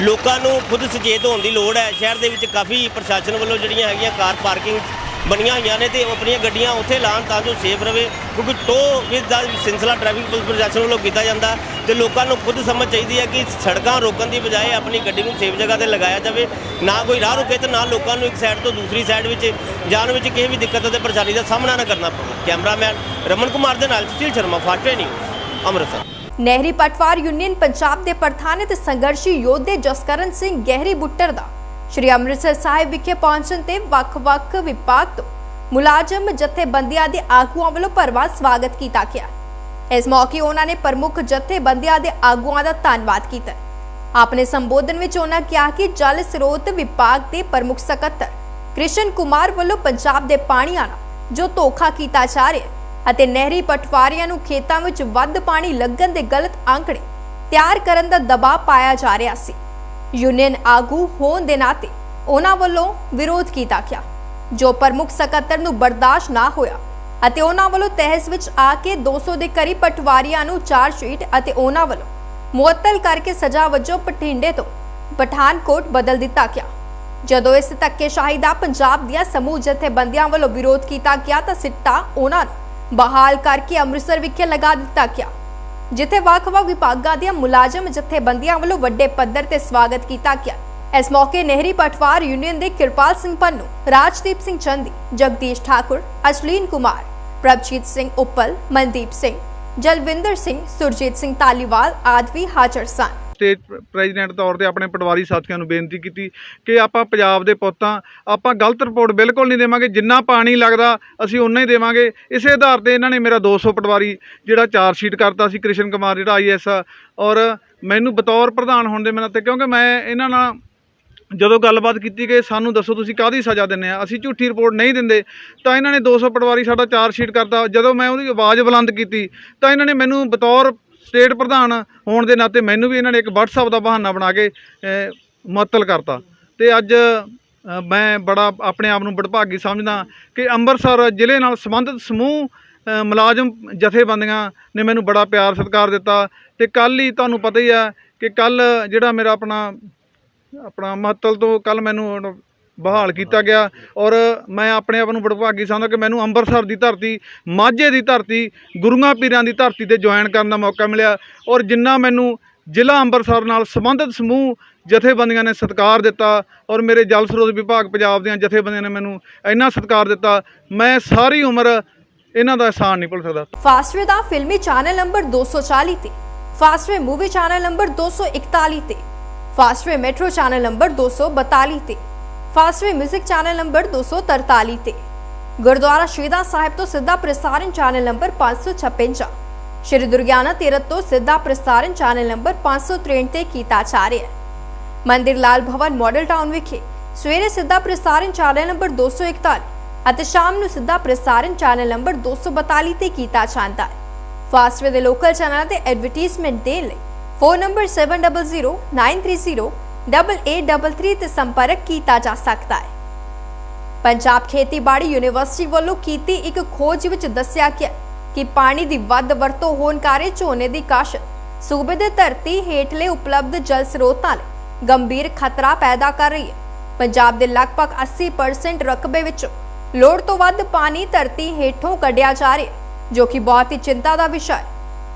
ਲੋਕਾਂ ਨੂੰ ਖੁਦ ਸੁਚੇਤ ਹੋਣ ਦੀ ਲੋੜ ਹੈ। ਸ਼ਹਿਰ ਦੇ ਵਿੱਚ ਕਾਫੀ ਪ੍ਰਸ਼ਾਸਨ ਵੱਲੋਂ ਜਿਹੜੀਆਂ ਹੈਗੀਆਂ ਕਾਰ ਪਾਰਕਿੰਗ ਬਣੀਆਂ ਹੋਈਆਂ ਨੇ ਤੇ ਉਹ ਆਪਣੀਆਂ ਗੱਡੀਆਂ ਉੱਥੇ ਲਾਉਣ ਤਾਂ ਜੋ ਸੇਫ ਰਵੇ, ਕਿਉਂਕਿ ਟੋ ਵਿੱਚ ਦਾ ਸਿਲਸਿਲਾ ਟ੍ਰੈਫਿਕ ਪੁਲਿਸ ਪ੍ਰਸ਼ਾਸਨ ਵੱਲੋਂ ਕੀਤਾ ਜਾਂਦਾ ਤੇ ਲੋਕਾਂ ਨੂੰ ਖੁਦ ਸਮਝ ਚਾਹੀਦੀ ਹੈ ਕਿ ਸੜਕਾਂ ਰੋਕਣ ਦੀ ਬਜਾਏ ਆਪਣੀ ਗੱਡੀ ਨੂੰ ਸੇਫ ਜਗ੍ਹਾ ਤੇ ਲਗਾਇਆ ਜਾਵੇ, ਨਾ ਕੋਈ ਰਾਹ ਰੁਕੇ ਤੇ ਨਾ ਲੋਕਾਂ ਨੂੰ ਇੱਕ ਸਾਈਡ ਤੋਂ ਦੂਸਰੀ ਸਾਈਡ ਵਿੱਚ ਜਾਣ ਵਿੱਚ ਕਿਸੇ ਵੀ ਦਿੱਕਤ ਅਤੇ ਪਰੇਸ਼ਾਨੀ ਦਾ ਸਾਹਮਣਾ ਨਾ ਕਰਨਾ ਪਵੇ। ਕੈਮਰਾਮੈਨ ਰਮਨ ਕੁਮਾਰ ਦੇ ਨਾਲ ਸੁਸ਼ੀਲ ਸ਼ਰਮਾ ਫਾਟਵੇ ਨਿਊਜ਼ ਅੰਮ੍ਰਿਤਸਰ। ਨਹਿਰੀ ਪਟਵਾਰ ਯੂਨੀਅਨ ਪੰਜਾਬ ਦੇ ਪ੍ਰਧਾਨ ਅਤੇ ਸੰਘਰਸ਼ੀ ਯੋਧੇ ਜਸਕਰਨ ਸਿੰਘ ਗਹਿਰੀ ਬੁੱਟਰ ਦਾ ਸ਼੍ਰੀ ਅੰਮ੍ਰਿਤਸਰ ਸਾਹਿਬ ਵਿਖੇ ਪਹੁੰਚਣ ਤੇ ਵੱਖ-ਵੱਖ ਵਿਭਾਗ ਤੋਂ ਮੁਲਾਜ਼ਮ, ਜਥੇਬੰਦੀਆਂ ਦੇ ਆਗੂਆਂ ਵੱਲੋਂ ਭਰਵਾਂ ਸਵਾਗਤ ਕੀਤਾ ਗਿਆ। ਇਸ ਮੌਕੇ ਉਹਨਾਂ ਨੇ ਪ੍ਰਮੁੱਖ ਜਥੇਬੰਦੀਆਂ ਦੇ ਆਗੂਆਂ ਦਾ ਧੰਨਵਾਦ ਕੀਤਾ। ਆਪਣੇ ਸੰਬੋਧਨ ਵਿੱਚ ਉਹਨਾਂ ਕਿਹਾ ਕਿ ਜਲ ਸਰੋਤ ਵਿਭਾਗ ਦੇ ਪ੍ਰਮੁੱਖ ਸਕੱਤਰ ਕ੍ਰਿਸ਼ਨ ਕੁਮਾਰ ਵੱਲੋਂ ਪੰਜਾਬ ਦੇ ਪਾਣੀਆਂ ਨਾਲ ਜੋ ਧੋਖਾ ਕੀਤਾ ਜਾ ਰਿਹਾ ਅਤੇ ਨਹਿਰੀ ਪਟਵਾਰੀਆਂ ਨੂੰ ਖੇਤਾਂ ਵਿੱਚ ਵੱਧ ਪਾਣੀ ਲੱਗਣ ਦੇ ਗਲਤ ਆંકੜੇ ਤਿਆਰ ਕਰਨ ਦਾ ਦਬਾਅ ਪਾਇਆ ਜਾ ਰਿਹਾ ਸੀ। ਯੂਨੀਅਨ ਆਗੂ ਹੋਣ ਦੇ ਨਾਤੇ ਉਹਨਾਂ ਵੱਲੋਂ ਵਿਰੋਧ ਕੀਤਾ ਗਿਆ, ਜੋ ਪ੍ਰਮੁੱਖ ਸਕੱਤਰ ਨੂੰ ਬਰਦਾਸ਼ਤ ਨਾ ਹੋਇਆ ਅਤੇ ਉਹਨਾਂ ਵੱਲੋਂ ਤਹਿਸ ਵਿੱਚ ਆ ਕੇ 200 ਦੇ ਕਰੀਬ ਪਟਵਾਰੀਆਂ ਨੂੰ ਚਾਰ ਸ਼ੀਟ ਅਤੇ ਉਹਨਾਂ ਵੱਲੋਂ ਮੁਅੱਤਲ ਕਰਕੇ ਸਜ਼ਾ ਵਜੋਂ ਪਠਿੰਡੇ ਤੋਂ ਪਠਾਨਕੋਟ ਬਦਲ ਦਿੱਤਾ ਗਿਆ। ਜਦੋਂ ਇਸ ਧੱਕੇਸ਼ਾਹੀ ਦਾ ਪੰਜਾਬ ਦੀਆਂ ਸਮੂਹ ਜਥੇਬੰਦੀਆਂ ਵੱਲੋਂ ਵਿਰੋਧ ਕੀਤਾ ਗਿਆ ਤਾਂ ਸਿੱਟਾ ਉਹਨਾਂ ਨੂੰ ਬਹਾਲ ਕਰਕੇ ਅੰਮ੍ਰਿਤਸਰ ਵਿਖੇ ਲਗਾ ਦਿੱਤਾ ਗਿਆ। ਜਿੱਥੇ ਵੱਖ-ਵੱਖ ਵਿਭਾਗਾਂ ਦੀਆਂ ਮੁਲਾਜ਼ਮ ਜਥੇਬੰਦੀਆਂ ਵੱਲੋਂ ਵੱਡੇ ਪੱਧਰ ਤੇ ਸਵਾਗਤ ਕੀਤਾ ਗਿਆ। ਇਸ ਮੌਕੇ ਨਹਿਰੀ ਪਟਵਾਰ ਯੂਨੀਅਨ ਦੇ ਕਿਰਪਾਲ ਸਿੰਘ ਪੰਨੂ, ਰਾਜਦੀਪ ਸਿੰਘ ਚੰਦੀ, ਜਗਦੀਸ਼ ਠਾਕੁਰ, ਅਸ਼ਲੀਨ ਕੁਮਾਰ, ਪ੍ਰਭਜੀਤ ਸਿੰਘ ਉੱਪਲ, ਮਨਦੀਪ ਸਿੰਘ, ਜਲਵਿੰਦਰ ਸਿੰਘ, ਸੁਰਜੀਤ ਸਿੰਘ ਤਾਲੀਵਾਲ ਆਦਿ ਵੀ ਹਾਜ਼ਰ ਸਨ। ਸਟੇਟ ਪ੍ਰੈਜ਼ੀਡੈਂਟ ਤੌਰ ਤੇ ਆਪਣੇ ਪਟਵਾਰੀ ਸਾਥੀਆਂ ਨੂੰ ਬੇਨਤੀ ਕੀਤੀ ਕਿ ਆਪਾਂ ਪੰਜਾਬ ਦੇ ਪੁੱਤਾਂ ਆਪਾਂ ਗਲਤ ਰਿਪੋਰਟ ਬਿਲਕੁਲ ਨਹੀਂ ਦੇਵਾਂਗੇ, ਜਿੰਨਾ ਪਾਣੀ ਲੱਗਦਾ ਅਸੀਂ ਉਨਾ ਹੀ ਦੇਵਾਂਗੇ। ਇਸੇ ਆਧਾਰ ਤੇ ਇਹਨਾਂ ਨੇ ਮੇਰਾ 200 ਪਟਵਾਰੀ ਜਿਹੜਾ ਚਾਰ ਸ਼ੀਟ ਕਰਤਾ ਸੀ, ਕ੍ਰਿਸ਼ਨ ਕੁਮਾਰ ਜਿਹੜਾ ਆਈਐਸ ਆ। ਔਰ ਮੈਨੂੰ ਬਤੌਰ ਪ੍ਰਧਾਨ ਹੋਣ ਦੇ ਮੈਨੂੰ ਤੇ, ਕਿਉਂਕਿ ਮੈਂ ਇਹਨਾਂ ਨਾਲ ਜਦੋਂ ਗੱਲਬਾਤ ਕੀਤੀ ਕਿ ਸਾਨੂੰ ਦੱਸੋ ਤੁਸੀਂ ਕਾਹਦੀ ਸਜ਼ਾ ਦਿੰਦੇ ਆ, ਅਸੀਂ ਝੂਠੀ ਰਿਪੋਰਟ ਨਹੀਂ ਦਿੰਦੇ, ਤਾਂ ਇਹਨਾਂ ਨੇ 200 ਪਟਵਾਰੀ ਸਾਡਾ ਚਾਰ ਸ਼ੀਟ ਕਰਤਾ। ਜਦੋਂ ਮੈਂ ਉਹਦੀ ਆਵਾਜ਼ ਬੁਲੰਦ ਕੀਤੀ, ਤਾਂ ਇਹਨਾਂ ਨੇ ਮੈਨੂੰ ਬਤੌਰ ਸਟੇਟ ਪ੍ਰਧਾਨ ਹੋਣ ਦੇ ਨਾਤੇ ਮੈਨੂੰ ਵੀ ਇਹਨਾਂ ਨੇ ਇੱਕ WhatsApp ਦਾ ਬਹਾਨਾ ਬਣਾ ਕੇ ਮੁਅੱਤਲ ਕਰਤਾ। ਤੇ ਅੱਜ ਮੈਂ ਬੜਾ ਆਪਣੇ ਆਪ ਨੂੰ ਬੜਭਾਗੀ ਸਮਝਦਾ ਕਿ ਅੰਮ੍ਰਿਤਸਰ ਜ਼ਿਲ੍ਹੇ ਨਾਲ ਸੰਬੰਧਿਤ ਸਮੂਹ ਮੁਲਾਜ਼ਮ ਜਥੇਬੰਦੀਆਂ ਨੇ ਮੈਨੂੰ ਬੜਾ ਪਿਆਰ ਸਤਿਕਾਰ ਦਿੱਤਾ। ਤੇ ਕੱਲ ਹੀ ਤੁਹਾਨੂੰ ਪਤਾ ਹੀ ਹੈ ਕਿ ਕੱਲ ਜਿਹੜਾ ਮੇਰਾ ਆਪਣਾ ਆਪਣਾ ਮਹੱਤਲ ਤੋਂ ਕੱਲ ਮੈਨੂੰ ਬਹਾਲ ਕੀਤਾ ਗਿਆ ਔਰ ਮੈਂ ਆਪਣੇ ਆਪ ਨੂੰ ਬੜਭਾਗੀ ਸਮਝਦਾ ਕਿ ਮੈਨੂੰ ਅੰਮ੍ਰਿਤਸਰ ਦੀ ਧਰਤੀ, ਮਾਝੇ ਦੀ ਧਰਤੀ, ਗੁਰੂਆਂ ਪੀਰਾਂ ਦੀ ਧਰਤੀ ਤੇ ਜੁਆਇਨ ਕਰਨ ਦਾ ਮੌਕਾ ਮਿਲਿਆ ਔਰ ਜਿੰਨਾ ਮੈਨੂੰ ਜ਼ਿਲ੍ਹਾ ਅੰਮ੍ਰਿਤਸਰ ਨਾਲ ਸੰਬੰਧਿਤ ਸਮੂਹ ਜਥੇਬੰਦੀਆਂ ਨੇ ਸਤਿਕਾਰ ਦਿੱਤਾ ਔਰ ਮੇਰੇ ਜਲ ਸਰੋਤ ਵਿਭਾਗ ਪੰਜਾਬ ਦੀਆਂ ਜਥੇਬੰਦੀਆਂ ਨੇ ਮੈਨੂੰ ਇੰਨਾ ਸਤਿਕਾਰ ਦਿੱਤਾ, ਮੈਂ ਸਾਰੀ ਉਮਰ ਇਹਨਾਂ ਦਾ ਅਹਿਸਾਨ ਨਹੀਂ ਭੁੱਲ ਸਕਦਾ। ਫਾਸਟਵੇ ਦਾ ਫਿਲਮੀ ਚੈਨਲ ਨੰਬਰ 240 ਤੇ ਫਾਸਟਵੇ ਮੂਵੀ ਚੈਨਲ ਨੰਬਰ 241 ਤੇ ਫਾਸਟਵੇ ਮੈਟਰੋ ਚੈਨਲ ਨੰਬਰ 242 ਤੇ ਫਾਸਟਵੇ 뮤직 ਚੈਨਲ ਨੰਬਰ 243 ਤੇ। ਗੁਰਦੁਆਰਾ ਸ਼ਹੀਦਾਂ ਸਾਹਿਬ ਤੋਂ ਸਿੱਧਾ ਪ੍ਰਸਾਰਣ ਚੈਨਲ ਨੰਬਰ 556 ਸ਼੍ਰੀ ਦੁਰਗਿਆਨਾ ਤੀਰਥ ਤੋਂ ਸਿੱਧਾ ਪ੍ਰਸਾਰਣ ਚੈਨਲ ਨੰਬਰ 563 ਤੇ ਕੀਤਾ ਜਾ ਰਿਹਾ ਹੈ। ਮੰਦਿਰ ਲਾਲ ਭਵਨ ਮਾਡਲ ਟਾਊਨ ਵਿਖੇ ਸਵੇਰੇ ਸਿੱਧਾ ਪ੍ਰਸਾਰਣ ਚੈਨਲ ਨੰਬਰ 241 ਅਤੇ ਸ਼ਾਮ ਨੂੰ ਸਿੱਧਾ ਪ੍ਰਸਾਰਣ ਚੈਨਲ ਨੰਬਰ 242 ਤੇ ਕੀਤਾ ਜਾਂਦਾ ਹੈ। ਫਾਸਟਵੇ ਦੇ ਲੋਕਲ ਚੈਨਲਾਂ ਤੇ ਐਡਵਰਟਾਈਜ਼ਮੈਂਟ ਦੇਣ ਲਈ ਫੋਨ ਨੰਬਰ 7009308833 ਤੇ ਸੰਪਰਕ ਕੀਤਾ ਜਾ ਸਕਦਾ ਹੈ। ਪੰਜਾਬ ਖੇਤੀਬਾੜੀ ਯੂਨੀਵਰਸਿਟੀ ਵੱਲੋਂ ਕੀਤੀ ਇੱਕ ਖੋਜ ਵਿੱਚ ਦੱਸਿਆ ਗਿਆ ਕਿ ਪਾਣੀ ਦੀ ਵੱਧ ਵਰਤੋਂ ਹੋਣ ਕਾਰਨ ਝੋਨੇ ਦੀ ਕਾਸ਼ਤ ਸੂਬੇ ਦੇ ਧਰਤੀ ਹੇਠਲੇ ਉਪਲਬਧ ਜਲ ਸਰੋਤਾਂ ਲਈ ਗੰਭੀਰ ਖਤਰਾ ਪੈਦਾ ਕਰ ਰਹੀ ਹੈ। ਪੰਜਾਬ ਦੇ ਲਗਭਗ 80% ਰਕਬੇ ਵਿੱਚ ਲੋੜ ਤੋਂ ਵੱਧ ਪਾਣੀ ਧਰਤੀ ਹੇਠੋਂ ਕੱਢਿਆ ਜਾ ਰਿਹਾ ਜੋ ਕਿ ਬਹੁਤ ਹੀ ਚਿੰਤਾ ਦਾ ਵਿਸ਼ਾ ਹੈ।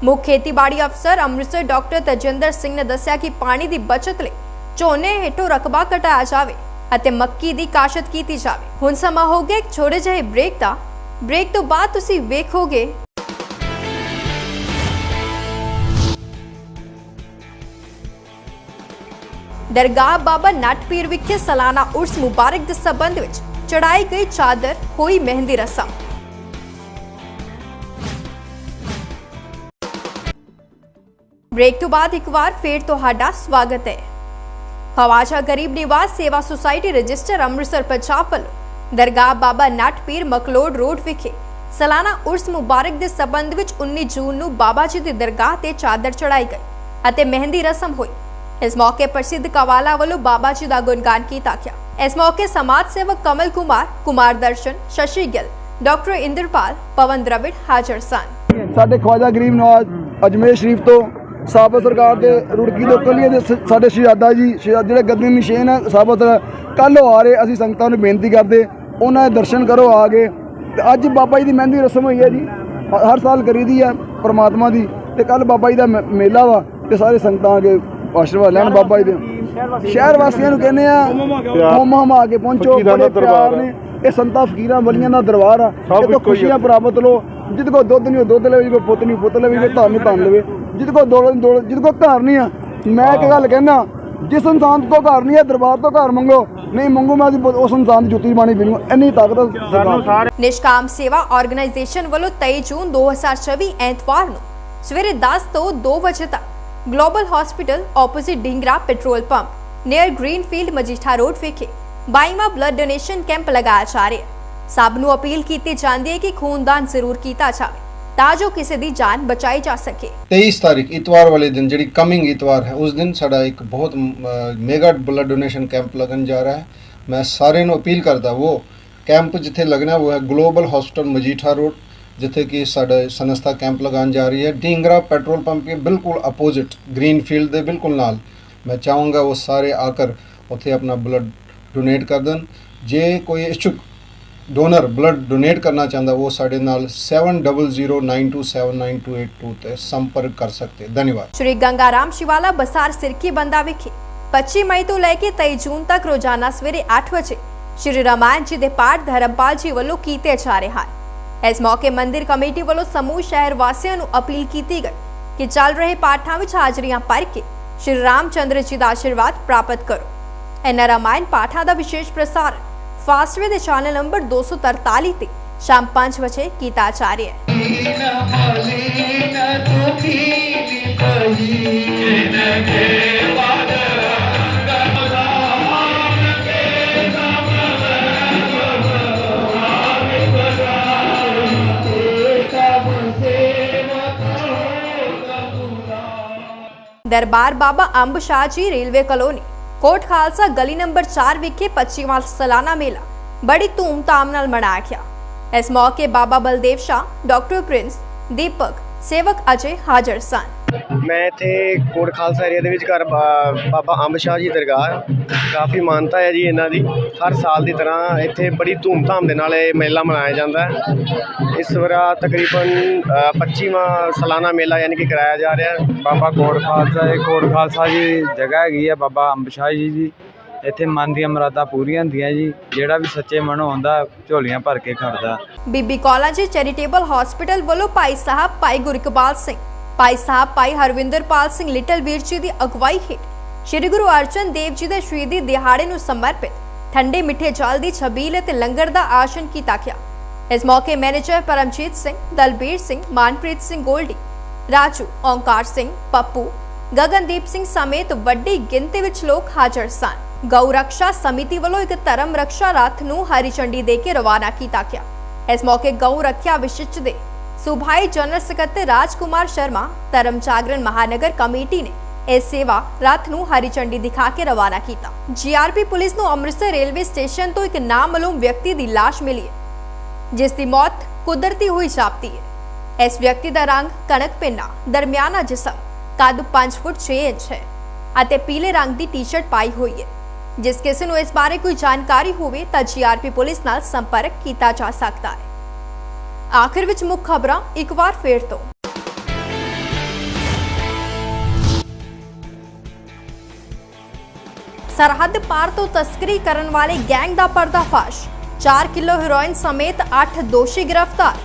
ਮੁੱਖ ਖੇਤੀਬਾੜੀ ਅਫਸਰ ਅੰਮ੍ਰਿਤਸਰ ਡਾਕਟਰ ਤਜਿੰਦਰ ਸਿੰਘ ਨੇ ਦੱਸਿਆ ਕਿ ਪਾਣੀ ਦੀ ਬਚਤ ਲਈ ਝੋਨੇ ਹੇਠੋਂ ਰਕਬਾ ਘਟਾਇਆ ਜਾਵੇ ਅਤੇ ਮੱਕੀ ਦੀ ਕਾਸ਼ਤ ਕੀਤੀ ਜਾਵੇ। ਹੁਣ ਸਮਾਂ ਹੋ ਗਿਆ ਇੱਕ ਛੋਟੇ ਜਿਹੇ ਬ੍ਰੇਕ ਦਾ। ਬ੍ਰੇਕ ਤੋਂ ਬਾਅਦ ਤੁਸੀਂ ਵੇਖੋਗੇ। ਦਰਗਾਹ ਬਾਬਾ ਨਟ ਪੀਰ ਵਿਖੇ ਸਾਲਾਨਾ ਉਰਸ ਮੁਬਾਰਕ ਦੇ ਸਬੰਧ ਵਿੱਚ ਚੜਾਈ ਗਈ ਚਾਦਰ ਹੋਈ ਮਹਿੰਦੀ ਰਸਮ। ਬ੍ਰੇਕ ਤੋਂ ਬਾਅਦ ਇੱਕ ਵਾਰ ਫੇਰ ਤੁਹਾਡਾ ਸਵਾਗਤ ਹੈ। ਖਵਾਜਾ ਗਰੀਬ ਨਿਵਾਸ ਸੇਵਾ ਸੁਸਾਇਟੀ ਰਜਿਸਟਰ ਅੰਮ੍ਰਿਤਸਰ ਪੰਜਾਬ ਵੱਲੋਂ ਦਰਗਾਹ ਬਾਬਾ ਨਟ ਪੀਰ ਰੋਡ ਵਿਖੇ ਸਾਲਾਨਾ ਉਰਸ ਮੁਬਾਰਕ ਦੇ ਸਬੰਧ ਵਿੱਚ 19 ਜੂਨ ਨੂੰ ਬਾਬਾ ਜੀ ਦੀ ਦਰਗਾਹ ਤੇ ਚਾਦਰ ਚੜਾਈ ਗਈ ਅਤੇ ਮਹਿੰਦੀ ਰਸਮ ਹੋਈ ਇਸ ਮੌਕੇ ਪ੍ਰਸਿੱਧ ਕਵਾਲਾ ਵੱਲੋਂ ਬਾਬਾ ਜੀ ਦਾ ਗੁਣਗਾਨ ਕੀਤਾ ਗਿਆ ਇਸ ਮੌਕੇ ਸਮਾਜ ਸੇਵਕ ਕਮਲ ਕੁਮਾਰ ਕੁਮਾਰ ਦਰਸ਼ਨ ਸ਼ਸ਼ੀ ਗਿੱਲ ਡਾਕਟਰ ਇੰਦਰਪਾਲ ਪਵਨ ਦ੍ਰਵਿੜ ਹਾਜ਼ਰ ਸਨ ਸਾਡੇ ਖਵਾਜਾ ਗਰੀਬ ਨਵਾਜ਼ ਅਜਮੇਰ ਸ਼ਰੀਫ ਤੋਂ ਸਾਬਤ ਸਰਕਾਰ ਦੇ ਰੁੜਕੀ ਲੋਕਲ ਲਈ ਦੇ ਸਾਡੇ ਸ਼ਹਿਜ਼ਾਦਾ ਜੀ ਜਿਹੜੇ ਗਦਨੀ ਨਿਸ਼ੇਨ ਹੈ ਸਾਬਤ ਕੱਲ ਉਹ ਆ ਰਹੇ ਅਸੀਂ ਸੰਗਤਾਂ ਨੂੰ ਬੇਨਤੀ ਕਰਦੇ ਉਹਨਾਂ ਦੇ ਦਰਸ਼ਨ ਕਰੋ ਆ ਕੇ। ਤੇ ਅੱਜ ਬਾਬਾ ਜੀ ਦੀ ਮਹਿੰਦੀ ਰਸਮ ਹੋਈ ਹੈ ਜੀ ਹਰ ਸਾਲ ਕਰੀਦੀ ਆ ਪ੍ਰਮਾਤਮਾ ਦੀ ਤੇ ਕੱਲ ਬਾਬਾ ਜੀ ਦਾ ਮੇਲਾ ਵਾ ਤੇ ਸਾਰੇ ਸੰਗਤਾਂ ਆ ਕੇ ਆਸ਼ੀਰਵਾਦ ਲੈਣ ਬਾਬਾ ਜੀ ਦੇ। ਸ਼ਹਿਰ ਵਾਸੀਆਂ ਨੂੰ ਕਹਿੰਦੇ ਆ ਹੋਮ ਹਮ ਆ ਕੇ ਪਹੁੰਚੋ ਬੜੇ ਪਿਆਰ ਨੇ। ਇਹ ਸੰਤਾਂ ਫਕੀਰਾਂ ਵਲੀਆਂ ਦਾ ਦਰਬਾਰ ਆ। ਇਹ ਤੋਂ ਖੁਸ਼ੀਆਂ ਪ੍ਰਾਪਤ ਲੋ ਜਿੱਦ ਕੋ ਦੁੱਧ ਨਹੀਂ ਉਹ ਦੁੱਧ ਲਵੇ ਜਿੱਦ ਕੋ ਪੁੱਤ ਨਹੀਂ ਪੁੱਤ ਲਵੇ ਜਿੱਦ ਧਨ ਨਹੀਂ ਧਨ ਲਵੇ। ਜਿੱਦ ਕੋ ਦੌਲਤ ਨਹੀਂ ਦੌਲਤ ਜਿੱਦ ਕੋ ਘਰ ਨਹੀਂ ਆ। ਮੈਂ ਇੱਕ ਗੱਲ ਕਹਿਣਾ ਜਿਸ ਇਨਸਾਨ ਕੋ ਘਰ ਨਹੀਂ ਹੈ ਦਰਬਾਰ ਤੋਂ ਘਰ ਮੰਗੋ। ਨਹੀਂ ਮੰਗੋ ਮੈਂ ਉਸ ਇਨਸਾਨ ਦੀ ਜੁੱਤੀ ਬਾਣੀ ਪੀਣੂ ਇੰਨੀ ਤਾਕਤ ਸਰਕਾਰ। ਨਿਸ਼ਕਾਮ ਸੇਵਾ ਆਰਗੇਨਾਈਜੇਸ਼ਨ ਵੱਲੋਂ 23 ਜੂਨ 2024 ਐਤਵਾਰ ਨੂੰ ਸਵੇਰੇ 10 ਤੋਂ 2 ਵਜੇ ਤੱਕ global hospital opposite Dhingra petrol pump near Greenfield Majitha road ਵਿਖੇ 22ਵਾਂ ਬਲੱਡ ਡੋਨੇਸ਼ਨ ਕੈਂਪ ਲਗਾਇਆ ਜਾ ਰਿਹਾ ਹੈ। ਸਭ ਨੂੰ ਅਪੀਲ ਕੀਤੀ ਜਾਂਦੀ ਹੈ ਕਿ ਖੂਨਦਾਨ ਜ਼ਰੂਰ ਕੀਤਾ ਜਾਵੇ, ਤਾਂ ਜੋ ਕਿਸੇ ਦੀ ਜਾਨ ਬਚਾਈ ਜਾ ਸਕੇ। 23 ਤਾਰੀਖ ਇਤਵਾਰ ਵਾਲੇ ਦਿਨ, ਜਿਹੜੀ ਕਮਿੰਗ ਇਤਵਾਰ ਹੈ, ਉਸ ਦਿਨ ਸਾਡਾ ਇੱਕ ਬਹੁਤ ਮੇਗਾ ਬਲੱਡ ਡੋਨੇਸ਼ਨ ਕੈਂਪ ਲੱਗਣ ਜਾ ਰਿਹਾ ਹੈ। ਮੈਂ ਸਾਰਿਆਂ ਨੂੰ ਅਪੀਲ ਕਰਦਾ, ਉਹ ਕੈਂਪ ਜਿੱਥੇ ਲੱਗਣਾ, ਉਹ ਹੈ ਗਲੋਬਲ ਹਸਪੀਟਲ ਮਜੀਠਾ ਰੋਡ, ਜਿੱਥੇ ਕਿ ਸਾਡਾ ਸੰਸਥਾ ਕੈਂਪ ਲਗਾਉਣ ਜਾ ਰਹੀ ਹੈ। ਢੀਂਗਰਾ ਪੈਟਰੋਲ ਪੰਪ ਕੇ ਬਿਲਕੁਲ ਅਪੋਜ਼ਿਟ ਗ੍ਰੀਨਫੀਲਡ ਦੇ ਬਿਲਕੁਲ ਨਾਲ। ਮੈਂ ਚਾਹੂੰਗਾ ਉਹ ਸਾਰੇ ਆਕਰ ਉੱਥੇ ਆਪਣਾ ਬਲੱਡ ਡੋਨੇਟ ਕਰ ਦੇਣ। ਜੇ ਕੋਈ ਇਛੁਕ ਡੋਨਰ ਬਲੱਡ ਡੋਨੇਟ ਕਰਨਾ ਚਾਹੁੰਦਾ, ਉਹ ਸਾਡੇ ਨਾਲ 7009279282 ਤੇ ਸੰਪਰਕ ਕਰ ਸਕਦੇ। ਧੰਨਵਾਦ। ਸ਼੍ਰੀ ਗੰਗਾਰਾਮ ਸ਼ਿਵਾਲਾ ਬਸਾਰ ਸਿਰਕੀ ਬੰਦਾ ਵਿਖੇ 25 ਮਈ ਤੋਂ ਲੈ ਕੇ 23 ਜੂਨ ਤੱਕ ਰੋਜ਼ਾਨਾ ਸਵੇਰੇ 8 ਵਜੇ ਸ਼੍ਰੀ ਰਾਮਾਇਣ ਜੀ ਦੇ ਪਾਠ ਧਰਮਪਾਲ ਜੀ ਵੱਲੋਂ ਕੀਤੇ ਜਾ ਰਹੇ ਹਨ। ਇਸ ਮੌਕੇ ਮੰਦਿਰ ਕਮੇਟੀ ਵੱਲੋਂ ਸਮੂਹ ਸ਼ਹਿਰ ਵਾਸੀਆਂ ਨੂੰ ਅਪੀਲ ਕੀਤੀ ਗਈ ਕਿ ਚੱਲ ਰਹੇ ਪਾਠਾਂ ਵਿੱਚ ਹਾਜ਼ਰੀਆਂ ਭਰ ਕੇ ਸ਼੍ਰੀ ਰਾਮਚੰਦਰ ਜੀ ਦਾ ਆਸ਼ੀਰਵਾਦ ਪ੍ਰਾਪਤ ਕਰੋ। ਇਹਨਾਂ ਰਾਮਾਇਣ ਪਾਠਾਂ ਦਾ ਵਿਸ਼ੇਸ਼ ਪ੍ਰਸਾਰਣ ਫਾਸਟਵੇ ਦੇ ਚੈਨਲ ਨੰਬਰ 243 ਤੇ ਸ਼ਾਮ 5 ਵਜੇ ਕੀਤਾ ਜਾ ਰਿਹਾ ਹੈ। ਦਰਬਾਰ ਬਾਬਾ ਅੰਬ ਸ਼ਾਹ ਜੀ ਰੇਲਵੇ ਕਲੋਨੀ। ਕੋਟ ਖਾਲਸਾ ਗਲੀ ਨੰਬਰ 4 ਵਿਖੇ 25ਵਾਂ ਸਾਲਾਨਾ ਮੇਲਾ। ਬੜੀ ਧੂਮ-ਧਾਮ ਨਾਲ ਮਨਾਇਆ ਗਿਆ। ਇਸ ਮੌਕੇ ਬਾਬਾ ਬਲਦੇਵ ਸ਼ਾਹ, ਡਾਕਟਰ ਪ੍ਰਿੰਸ, ਦੀਪਕ, ਸੇਵਕ ਅਜੇ ਹਾਜ਼ਰ ਸਨ। ਮੈਂ ਇੱਥੇ ਕੋਟ ਖਾਲਸਾ ਏਰੀਆ ਦੇ ਵਿੱਚ ਘਰ ਬਾਬਾ ਅੰਬ ਸ਼ਾਹ ਜੀ ਦਰਗਾਹ ਹੈ। ਕਾਫੀ ਮਾਨਤਾ ਹੈ ਜੀ ਇਹਨਾਂ ਦੀ। ਹਰ ਸਾਲ ਦੀ ਤਰ੍ਹਾਂ ਇੱਥੇ ਬੜੀ ਧੂਮਧਾਮ ਦੇ ਨਾਲ ਇਹ ਮੇਲਾ ਮਨਾਇਆ ਜਾਂਦਾ ਹੈ। ਇਸ ਵਾਰ ਤਕਰੀਬਨ ਅ, 25ਵਾਂ ਸਾਲਾਨਾ ਮੇਲਾ ਯਾਨੀ ਕਿ ਕਰਾਇਆ ਜਾ ਰਿਹਾ ਹੈ। ਬਾਬਾ ਕੋਟ ਖਾਲਸਾ ਇਹ ਕੋਟ ਖਾਲਸਾ ਜੀ ਜਗ੍ਹਾ ਹੈਗੀ ਆ ਬਾਬਾ ਅੰਬ ਸ਼ਾਹ ਜੀ ਦੀ। ਇੱਥੇ ਮਨ ਦੀਆਂ ਮੁਰਾਦਾਂ ਪੂਰੀਆਂ ਹੁੰਦੀਆਂ ਜੀ। ਜਿਹੜਾ ਵੀ ਸੱਚੇ ਮਨੋਂ ਆਉਂਦਾ ਝੋਲੀਆਂ ਭਰ ਕੇ ਖੜਦਾ। ਬੀਬੀ ਕੌਲਾ ਜੀ ਚੈਰੀਟੇਬਲ ਹਸਪੀਟਲ ਵੱਲੋਂ ਭਾਈ ਸਾਹਿਬ ਭਾਈ ਗੁਰਕਬਾਲ ਸਿੰਘ। ਭਾਈ ਸਾਹਿਬ, ਭਾਈ ਹਰਵਿੰਦਰਪਾਲ ਸਿੰਘ ਲਿਟਲ ਵੀਰ ਜੀ ਦੀ ਅਗਵਾਈ ਹੇਠ ਸ੍ਰੀ ਗੁਰੂ ਅਰਜਨ ਦੇਵ ਜੀ ਦੇ ਸ਼ਹੀਦੀ ਦਿਹਾੜੇ ਨੂੰ ਸਮਰਪਿਤ ਠੰਡੇ ਮਿੱਠੇ ਜਲ ਦੀ ਛਬੀਲ ਅਤੇ ਲੰਗਰ ਦਾ ਆਸ਼ਨ ਕੀਤਾ ਗਿਆ। ਇਸ ਮੌਕੇ ਮੈਨੇਜਰ ਪਰਮਜੀਤ ਸਿੰਘ, ਦਲਬੀਰ ਸਿੰਘ, ਮਾਨਪ੍ਰੀਤ ਸਿੰਘ ਗੋਲਡੀ, ਰਾਜੂ ਓਂਕਾਰ ਸਿੰਘ, ਪੱਪੂ, ਗਗਨਦੀਪ ਸਿੰਘ ਸਮੇਤ ਵੱਡੀ ਗਿਣਤੀ ਵਿੱਚ ਲੋਕ ਹਾਜ਼ਰ ਸਨ। ਗਊ ਰੱਖਿਆ ਸਮਿਤੀ ਵੱਲੋਂ ਇੱਕ ਧਰਮ ਰੱਖਿਆ ਰਾਤ ਨੂੰ ਹਰੀ ਝੰਡੀ ਦੇ ਕੇ ਰਵਾਨਾ ਕੀਤਾ ਗਿਆ। ਇਸ ਮੌਕੇ ਗਊ ਰੱਖਿਆ ਵਿਸ਼ਿਸ਼ਟ ਦੇ ਸੂਬਾਈ ਜਨਰਲ ਸਕੱਤਰ ਰਾਜਕੁਮਾਰ ਸ਼ਰਮਾ ਧਰਮ ਜਾਗਰਣ ਮਹਾਨਗਰ ਕਮੇਟੀ ਨੇ ਇਸ ਸੇਵਾ ਰੱਥ ਨੂੰ ਹਰੀ ਝੰਡੀ ਦਿਖਾ ਕੇ ਰਵਾਨਾ ਕੀਤਾ ਜੀਆਰਪੀ ਪੁਲਿਸ ਨੂੰ ਅੰਮ੍ਰਿਤਸਰ ਰੇਲਵੇ ਸਟੇਸ਼ਨ ਤੋਂ ਇੱਕ ਨਾਮਾਲੂਮ ਵਿਅਕਤੀ ਦੀ ਲਾਸ਼ ਮਿਲੀ ਹੈ ਜਿਸ ਦੀ ਮੌਤ ਕੁਦਰਤੀ ਹੋਈ ਜਾਪਦੀ ਹੈ ਇਸ ਵਿਅਕਤੀ ਦਾ ਰੰਗ ਕਣਕ ਪਿੰਨਾ ਦਰਮਿਆਨਾ ਜਿਸਮ ਕੱਦ 5 ਫੁੱਟ 6 ਇੰਚ ਹੈ ਅਤੇ ਪੀਲੇ ਰੰਗ ਦੀ ਟੀ-ਸ਼ਰਟ ਪਾਈ ਹੋਈ ਹੈ ਜਿਸ ਕਿਸੇ ਨੂੰ ਇਸ ਬਾਰੇ ਕੋਈ ਜਾਣਕਾਰੀ ਹੋਵੇ ਤਾਂ ਜੀਆਰਪੀ ਪੁਲਿਸ ਨਾਲ ਸੰਪਰਕ ਕੀਤਾ ਜਾ ਸਕਦਾ ਹੈ ਆਖਿਰ ਵਿੱਚ ਮੁੱਖ ਖਬਰਾਂ ਇੱਕ ਵਾਰ ਫੇਰ ਤੋਂ। ਸਰਹੱਦ ਪਾਰ ਤੋਂ ਤਸਕਰੀ ਕਰਨ ਵਾਲੇ ਗੈਂਗ ਦਾ ਪਰਦਾਫਾਸ਼। 4 ਕਿਲੋ ਹੈਰੋਇਨ ਸਮੇਤ 8 ਦੋਸ਼ੀ ਗ੍ਰਿਫਤਾਰ।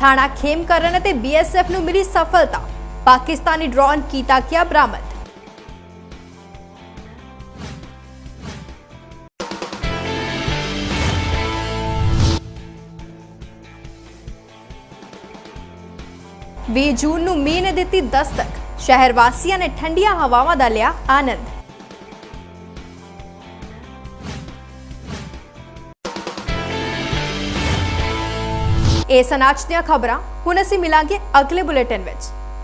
ਥਾਣਾ ਖੇਮਕਰਨ ਅਤੇ ਬੀਐਸਐਫ ਨੂੰ ਮਿਲੀ ਸਫਲਤਾ। ਪਾਕਿਸਤਾਨੀ ਡਰੋਨ ਕੀਤਾ ਗਿਆ ਬਰਾਮਦ। ਵੀਹ ਜੂਨ ਨੂੰ ਮੀਂਹ ਨੇ ਦਿੱਤੀ ਦਸਤਕ। ਸ਼ਹਿਰ ਵਾਸੀਆਂ ਨੇ ਠੰਡੀਆਂ ਹਵਾਵਾਂ ਦਾ ਲਿਆ ਆਨੰਦ। ਇਹ ਸਨ ਅੱਜ ਦੀਆਂ ਖਬਰਾਂ ਹੁਣ ਅਸੀਂ ਮਿਲਾਂਗੇ ਅਗਲੇ ਬੁਲੇਟਿਨ ਵਿੱਚ।